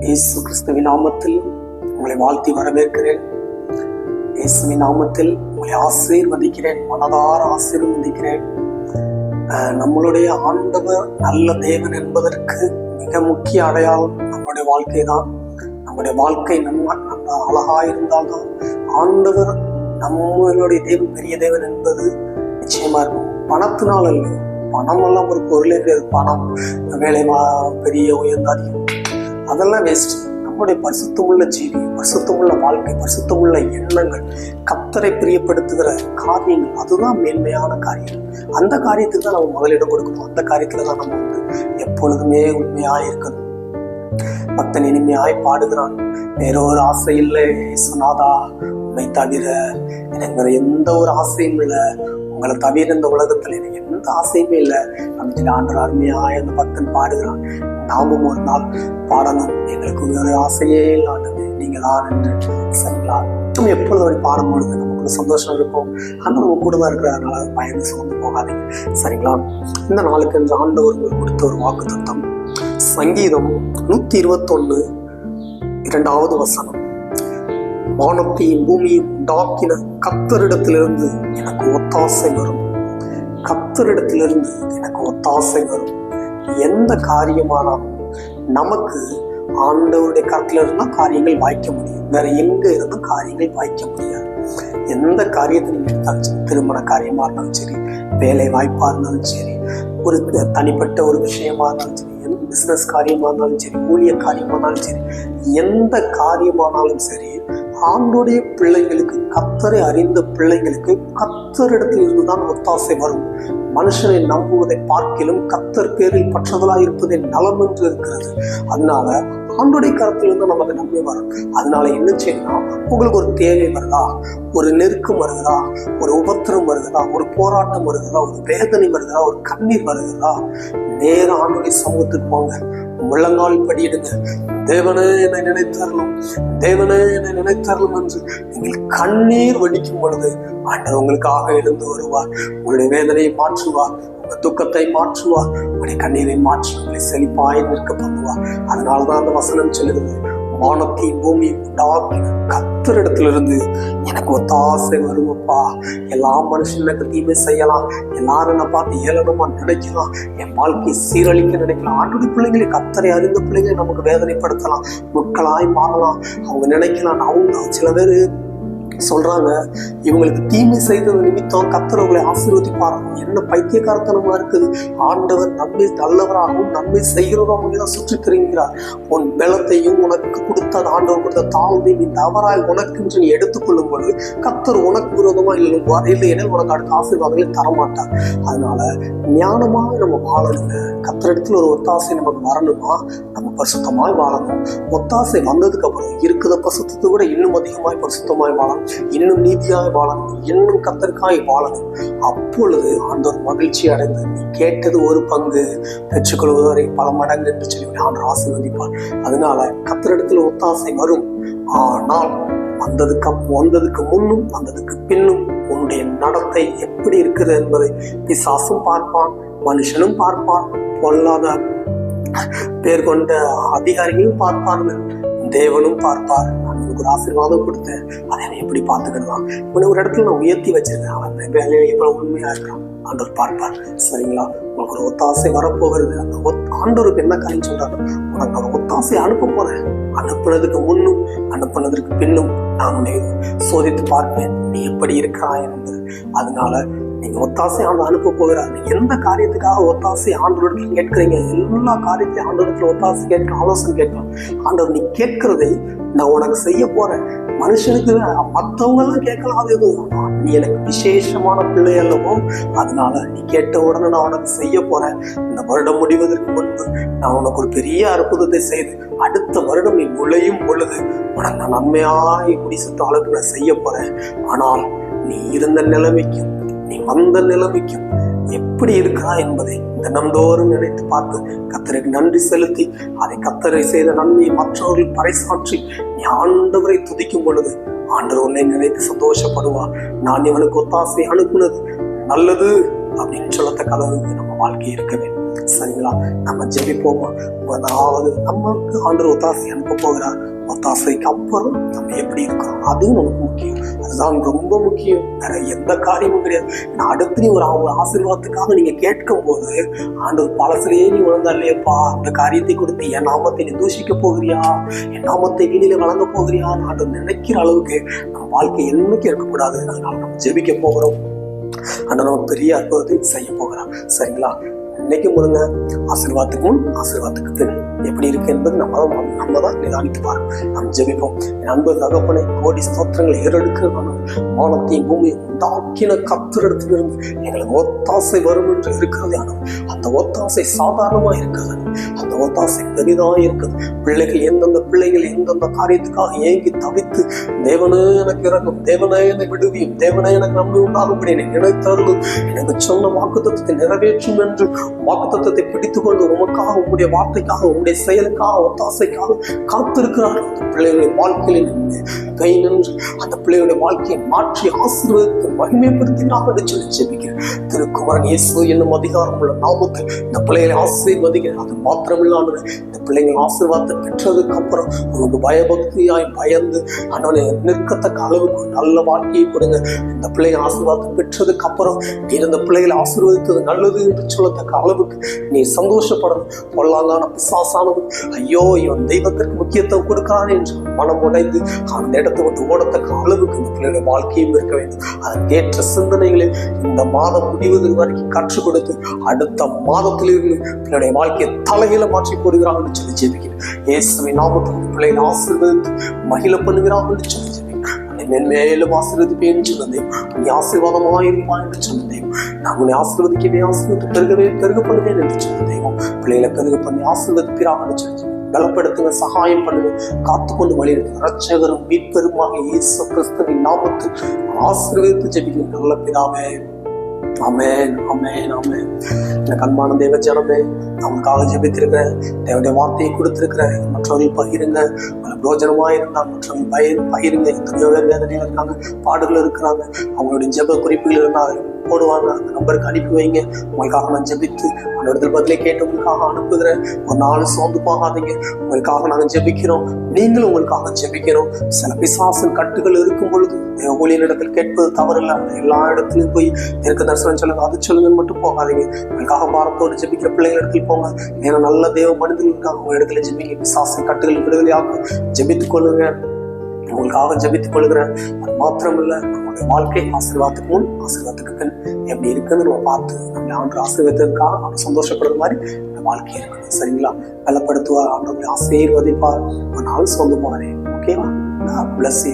இயேசு கிறிஸ்துவின் நாமத்தில் உங்களை வாழ்த்தி வரவேற்கிறேன். இயேசுவின் நாமத்தில் உங்களை ஆசீர்வதிக்கிறேன் மனதார ஆசீர்வதிக்கிறேன். நம்மளுடைய ஆண்டவர் நல்ல தேவன் என்பதற்கு மிக முக்கிய அடையாளம் நம்முடைய வாழ்க்கை தான். நம்முடைய வாழ்க்கை நம்ம நம்ம அழகா இருந்தால்தான் ஆண்டவர் நம்மளுடைய தேவன் பெரிய தேவன் என்பது நிச்சயமா இருக்கும். பணத்தினால் அல்ல பணம் எல்லாம் ஒரு பொருளே கிடையாது. பணம் வேலை வா- பெரிய உயர்ந்த அதிகம் அதெல்லாம் வேஸ்ட் நம்முடைய பரிசுத்தமுள்ள ஜீவி பரிசுத்தமுள்ள வாழ்க்கை பரிசுத்தமுள்ள எண்ணங்கள் கத்தரை பிரியப்படுத்துகிற காரியங்கள் அதுதான் மேன்மையான காரியம். அந்த காரியத்துக்கு தான் நம்ம முதலிடம் கொடுக்கணும். அந்த காரியத்துல தான் நம்ம வந்து எப்பொழுதுமே உண்மையாக இருக்கணும். பக்தன் இனிமையாய் பாடுகிறான். வேற ஒரு ஆசை இல்லை. சுனாதா உண்மை தவிர எனக்கு வேற எந்த ஒரு ஆசையும் இல்லை. உங்களை தவிர இந்த உலகத்துல எனக்கு எந்த ஆசையுமே இல்லை. அப்படின்னு சொல்லி ஆண்டவர் அருமையாய் அந்த பக்தன் பாடுகிறான். நாமும் ஒரு நாள் பாடணும். எங்களுக்கு ஒரு ஆசையே இல்லாட்டது நீங்கள் நீங்க என்று சரிங்களா? மட்டும் எப்பொழுது அப்படி பாடும் பொழுது நமக்கு சந்தோஷம் இருக்கும். ஆனால் நம்ம கூட தான் இருக்கிறதுனால பயந்து சோர்ந்து போகாதீங்க. சரிங்களா? இந்த நாளுக்கு என்று ஆண்டு உங்களுக்கு கொடுத்த ஒரு வாக்கு தத்தம் சங்கீதம் நூத்தி இருபத்தொன்னு இரண்டாவது வசனம். வானத்தையும் பூமியும் உண்டாக்கின கத்தரிடத்திலிருந்து எனக்கு ஒத்தாசை வரும். கத்தரிடத்திலிருந்து எனக்கு ஒத்தாசை வரும். எந்த காரியமானாலும் நமக்கு ஆண்டவருடைய கருத்துல இருந்தா காரியங்கள் வாய்க்க முடியும். வேற எங்க இருந்தும் காரியங்கள் வாய்க்க முடியாது. எந்த காரியத்தை நீங்க எடுத்தாலும் சரி திருமண காரியமா இருந்தாலும் சரி வேலை வாய்ப்பா இருந்தாலும் சரி ஒரு தனிப்பட்ட ஒரு விஷயமா இருந்தாலும் சரி எந்த பிசினஸ் காரியமா இருந்தாலும் சரி ஊழிய காரியமா இருந்தாலும் சரி எந்த காரியமானாலும் சரி ஆண்டுடைய பிள்ளைங்களுக்கு கத்தரை அறிந்த பிள்ளைங்களுக்கு கத்தரிடத்தில் இருந்துதான் ஒத்தாசை வரும். மனுஷனை நம்புவதை பார்க்கிலும் கத்தர் பேரில் பற்றதலாய் இருப்பதே நலம் என்று இருக்கிறது. அதனால ஆண்டுடைய கருத்திலிருந்து நமக்கு நம்பி வரும். அதனால என்ன செய்யணும் உங்களுக்கு ஒரு தேவை வருதா? ஒரு நெருக்கம் வருகிறதா ஒரு உபத்திரம் வருகிறதா ஒரு போராட்டம் வருகிறதா ஒரு வேதனை வருகிறதா ஒரு கண்ணீர் வருகிறதா நேர ஆண்டுடைய சமூகத்துக்கு போங்க. முழங்கால் படியிடுங்க. தேவனே என்னை நினைத்தார்களும் தேவனே என்னை நினைத்தார்களும் என்று நீங்கள் கண்ணீர் வடிக்கும் பொழுது ஆண்டவர் உங்களுக்காக எழுந்து வருவார். உங்களுடைய வேதனையை மாற்றுவார் உங்க துக்கத்தை மாற்றுவார் உங்களுடைய கண்ணீரை மாற்றி உங்களை செழிப்பாய் நிற்க பண்ணுவார். அதனாலதான் அந்த வசனம் சொல்லுகிறது வானத்தையும் பூமியும் உண்டாக்கின கத்தரிடத்திலிருந்து எனக்கு ஒத்தாசை வருமப்பா எல்லா மனுஷனுக்கு தீமை செய்யலாம். எல்லாரும் என்ன பார்த்து ஏளனமா நினைக்கலாம். என் வாழ்க்கையை சீரழிக்க நினைக்கலாம். ஆண்டுடைய பிள்ளைங்களை கத்தரை அறிந்த பிள்ளைங்களை நமக்கு வேதனைப்படுத்தலாம். முட்களாய் மாறலாம். அவங்க நினைக்கலாம் அவங்க சில பேர் சொல்றாங்க இவங்களுக்கு தீமை செய்தது நிமித்தம் கத்தர் உங்களை ஆசீர்வதிப்பாராம். என்ன பைத்தியக்காரத்தனமா இருக்குது? ஆண்டவர் நன்மை நல்லவராகவும் நன்மை செய்கிறவராகவும் தான் சுற்றி திரிகிறார் உன் பலத்தையும் உனக்கு கொடுத்த அந்த ஆண்டவர் கொடுத்த தாழ்வை நீ தவறாய் உனக்கு என்று நீ எடுத்துக்கொள்ளும் பொழுது கத்தர் உனக்கு விரோதமா எழும்புவார் இல்லை எனில் உனக்கு அடுத்த ஆசீர்வாதங்களை தரமாட்டார். அதனால ஞானமாக நம்ம வாழணுங்க. கத்தரிடத்துல ஒரு ஒத்தாசை நமக்கு வரணுமா? நம்ம பரிசுத்தமாய் வாழணும். ஒத்தாசை வந்ததுக்கு அப்புறம் இருக்கிற பரிசுத்தத்தை விட இன்னும் அதிகமாய் பரிசுத்தமாய் வாழணும். இன்னும் நீதியாய் வாழணும் இன்னும் கத்தற்காய் வாழணும். அப்பொழுது அந்த ஒரு மகிழ்ச்சி அடைந்து நீ கேட்டது ஒரு பங்கு பெற்றுக்கொள்வதுவரை பல மடங்கு என்று சொல்லி ஆண்டு ஆசீர்வதிப்பார். அதனால கத்தரிடத்தில் ஒத்தாசை வரும். ஆனால் வந்ததுக்கு வந்ததுக்கு முன்னும் வந்ததுக்கு பின்னும் உன்னுடைய நடத்தை எப்படி இருக்கிறது என்பதை பிசாசும் பார்ப்பான் மனுஷனும் பார்ப்பான் பொல்லாத பேர் கொண்ட அதிகாரிகளும் பார்ப்பார்கள் தேவனும் பார்ப்பார் நான் உனக்கு ஒரு ஆசீர்வாதம் கொடுத்தேன். அதை அவன் எப்படி பார்த்துக்கிடலாம் இவனை ஒரு இடத்துல நான் உயர்த்தி வச்சிருக்கேன். அவன் அந்த வேலையில எவ்வளவு உண்மையா இருக்கான் ஆண்டவர் பார்ப்பார். சரிங்களா? உனக்கு ஒரு ஒத்தாசை வரப்போகிறது. அந்த ஒத்- ஆண்டவருக்கு என்ன காரியம் சொல்றாரு? உனக்கு ஒரு ஒத்தாசை அனுப்ப போறேன். அனுப்புனதுக்கு முன்னும் அனுப்புனதற்கு பின்னும் நான் உன்னை சோதித்து பார்ப்பேன். நீ எப்படி இருக்கிறாய் என்று. அதனால நீங்கள் ஒத்தாசை ஆண்டு அனுப்ப போகிறார். எந்த காரியத்துக்காக ஒத்தாசை ஆண்டோடத்தில் கேட்குறீங்க? எல்லா காரியத்தையும் ஆண்டோடத்தில் ஒத்தாசை கேட்க ஆலோசனை கேட்கலாம் ஆண்டவர் நீ கேட்கிறதை நான் உனக்கு செய்ய போகிறேன் மனுஷனுக்கு மற்றவங்களும் கேட்கலாம் அது எதுவும் நீ எனக்கு விசேஷமான பிள்ளை அல்லவோ அதனால நீ கேட்ட உடனே நான் உனக்கு செய்ய போறேன். இந்த வருடம் முடிவதற்கு முன்பு நான் உனக்கு ஒரு பெரிய அற்புதத்தை செய்து அடுத்த வருடம் நீ நுழையும் பொழுது உனக்கு நான் நன்மையாய் குடிசத்து அளவுக்கு நான் செய்ய போறேன். ஆனால் நீ இருந்த நிலைமைக்கும் நீ வந்த நிலைமைக்கும் எப்படி இருக்கா என்பதை தினந்தோறும் நினைத்து பார்த்து கத்தருக்கு நன்றி செலுத்தி அதை கத்தரை செய்த நன்மையை மற்றவர்கள் பறைசாற்றி நீ ஆண்டவரை துதிக்கும் பொழுது ஆண்டவர் உன்னை நினைத்து சந்தோஷப்படுவார் நான் இவனுக்கு ஒத்தாசை அனுப்புனது நல்லது அப்படின்னு சொல்லத்தக்க அளவுக்கு நம்ம வாழ்க்கை இருக்க வேண்டும். சரிங்களா? நம்ம ஜெபிப்போமா அதாவது நமக்கு ஆண்டு ஒத்தாசை அனுப்ப போகிறார். ஒத்தாசைக்கு அப்புறம் நம்ம எப்படி இருக்கிறோம்? அதுவும் நமக்கு முக்கியம். அதுதான் ரொம்ப முக்கியம். வேற எந்த காரியமும் கிடையாது. நான் அடுத்து நீ ஒரு அவங்க ஆசீர்வாதத்துக்காக நீங்க கேட்கும் போது ஆண்டவர் பழசுலயே நீ உணர்ந்தாலேப்பா அந்த காரியத்தை கொடுத்து என் நாமத்தை நீ தூஷிக்க போகிறியா? என் நாமத்தை வீணில வழங்க போகிறியா? ஆண்டவர் நினைக்கிற அளவுக்கு நம்ம வாழ்க்கை என்னைக்கு இருக்கக்கூடாது. அதனால நம்ம ஜெபிக்க போகிறோம். ஆனா நம்ம பெரிய அற்புதத்தை செய்ய போகிறோம் சரிங்களா? நினைக்கும் பொழுங்க ஆசீர்வாதத்துக்கு முன் ஆசீர்வாதத்துக்கு பின் எப்படி இருக்கு என்பது நம்ம தான் நம்ம தான் நிதானித்து பாருங்க. நாம் ஜெபிப்போம். என் அன்பு தகப்பனை கோடி ஸ்தோத்திரங்களை ஏறெடுக்கிறதான வானத்தையும் பூமியும் உண்டாக்கின கத்திரிடத்திலிருந்து எங்களுக்கு ஒத்தாசை வரும் என்று இருக்கிறது ஆனால் அந்த ஒத்தாசை சாதாரணமாக இருக்காது. அந்த ஒத்தாசை பெரிதாக இருக்குது. பிள்ளைகள் எந்தெந்த பிள்ளைகள் எந்தெந்த காரியத்துக்காக ஏங்கி தவித்து தேவனே எனக்கு இறங்கும். தேவனே என்னை விடுவியும். தேவனே எனக்கு நம்பி உண்டாகும்படி என்னை நினைத்தருளும். எனக்கு சொன்ன வாக்குத்தத்தை நிறைவேற்றும் என்று வாக்குத்தத்தை பிடித்துக் கொண்டு உமக்காக உங்களுடைய வார்த்தைக்காக உங்களுடைய செயலுக்காக ஒத்தாசைக்காக காத்திருக்கிறார்கள். அந்த பிள்ளைகளுடைய வாழ்க்கையில் நின்று கை நின்று அந்த பிள்ளைகளுடைய வாழ்க்கையை மாற்றி ஆசீர்வதித்து மகிமைப்படுத்தினாக என்று சொல்லி திருக்குமரன் இயேசு என்னும் அதிகாரம் உள்ள நாமத்தில் இந்த பிள்ளைகளை ஆசீர்வதிக்கிறேன். அது மாத்திரமில்லாமல் இந்த பிள்ளைங்கள் ஆசீர்வாதத்தை பெற்றதுக்கு அப்புறம் உனக்கு பயபக்தியாய் பயந்து அண்ணனை நிற்கத்தக்க அளவுக்கு நல்ல வாழ்க்கையை கொடுங்க. இந்த பிள்ளைகள் ஆசீர்வாதத்தை பெற்றதுக்கு அப்புறம் நீ இந்த பிள்ளைகளை ஆசீர்வதித்தது நல்லது என்று சொல்லத்தக்க அளவுக்கு நீ சந்தோஷப்படணும். பொல்லாங்கான பிசாசானவன் ஐயோ இவன் தெய்வத்திற்கு முக்கியத்துவம் கொடுக்கிறான் என்று மனம் உடைந்து அந்த இடத்தை விட்டு ஓடத்தக்க அளவுக்கு இந்த பிள்ளைகளுடைய வாழ்க்கையும் இருக்க வேண்டும். அதற்கேற்ற சிந்தனைகளை இந்த மாதம் முடிவது வரைக்கும் கற்றுக் கொடுத்து அடுத்த மாதத்திலிருந்து என்னுடைய வாழ்க்கையை தலையில மாற்றி போடுகிறாங்க என்று சொல்லி ஜெபிக்கிறேன். இயேசுவை நாமத்தில் பிள்ளைகளை ஆசீர்வதித்து மகிழ பண்ணுகிறாங்க என்று சொல்லி ஜெபிக்கிறேன். உன்னை மென்மேலும் ஆசீர்வதிப்பேன் சொன்னதையும் நீ ஆசீர்வாதமாக இருப்பான் என்று சொன்னதையும் நான் உன்னை ஆசீர்வதிக்கவே ஆசீர்வதித்து பெருகவே பெருகப்படுவேன் என்று சொன்னதையும் பிள்ளைகளை பெருக பண்ணி ஆசீர்வதிக்கிறான் என்று சொல்லி பலப்படுத்துங்க சகாயம் பண்ணுங்க காத்துக்கொண்டு வழியிருக்கு ரட்சகரும் மீட்பெருமாக இயேசு கிறிஸ்துவின் நாமத்தில் ஆசீர்வதித்து ஜெபிக்கிற நல்ல பிதாவே அமேன் அமேன் அமேன் எனக்கு அன்பான தேவ ஜனமே நமக்காக ஜெபித்திருக்கிறேன். தேவனுடைய வார்த்தையை கொடுத்திருக்கிறேன். மற்றவர்கள் பகிருங்க. பல பிரோஜனமாக இருந்தால் மற்றவர்கள் பயிர் பகிருங்க. எத்தனையோ பேர் வேதனையில் இருக்காங்க பாடுகள் இருக்கிறாங்க. அவங்களுடைய ஜெப குறிப்புகள் இருந்தால் போடுவாங்க. அந்த நம்பருக்கு அனுப்பி வைங்க. உங்களுக்காக நான் ஜெபித்து அவனோட பதிலே கேட்டு உங்களுக்காக அனுப்புகிறேன். ஒரு நாள் சோர்ந்து போகாதீங்க. உங்களுக்காக நாங்கள் ஜெபிக்கிறோம். நீங்களும் உங்களுக்காக ஜெபிக்கிறோம். சில பிசாசின் கட்டுகள் இருக்கும் பொழுது ஊழியர் இடத்தில் கேட்பது தவறில்லை. எல்லா இடத்துலையும் போய் தெற்கு தரிசனம் சொல்லுங்க அது சொல்லுங்கன்னு மட்டும் போகாதீங்க. உங்களுக்காக பாரத்தோடு ஜெபிக்கிற பிள்ளைகள் இடத்துல போங்க. ஏன்னா நல்ல தேவ மனிதர்கள் உங்கள் இடத்துல ஜெபிக்க பிசாசின் கட்டுகள் விடுதலையாக்க ஜெபித்துக் கொள்ளுங்க. உங்களுக்காக ஜபித்துக் கொள்கிறேன். அது மாத்திரமில்ல நம்முடைய வாழ்க்கை ஆசீர்வாதத்துக்கு முன் ஆசீர்வாதத்துக்கு பின் எப்படி இருக்குன்னு நம்ம பார்த்து நம்ம ஆண்டு ஆசீர்வாதத்துக்காக நம்ம சந்தோஷப்படுற மாதிரி நம்ம வாழ்க்கை இருக்கணும். சரிங்களா? பலப்படுத்துவார் ஆண்டவர்களை ஆசீர்வதிப்பார். ஒரு நாள் சொந்த போகிறேன் ஓகேவா பிளஸ்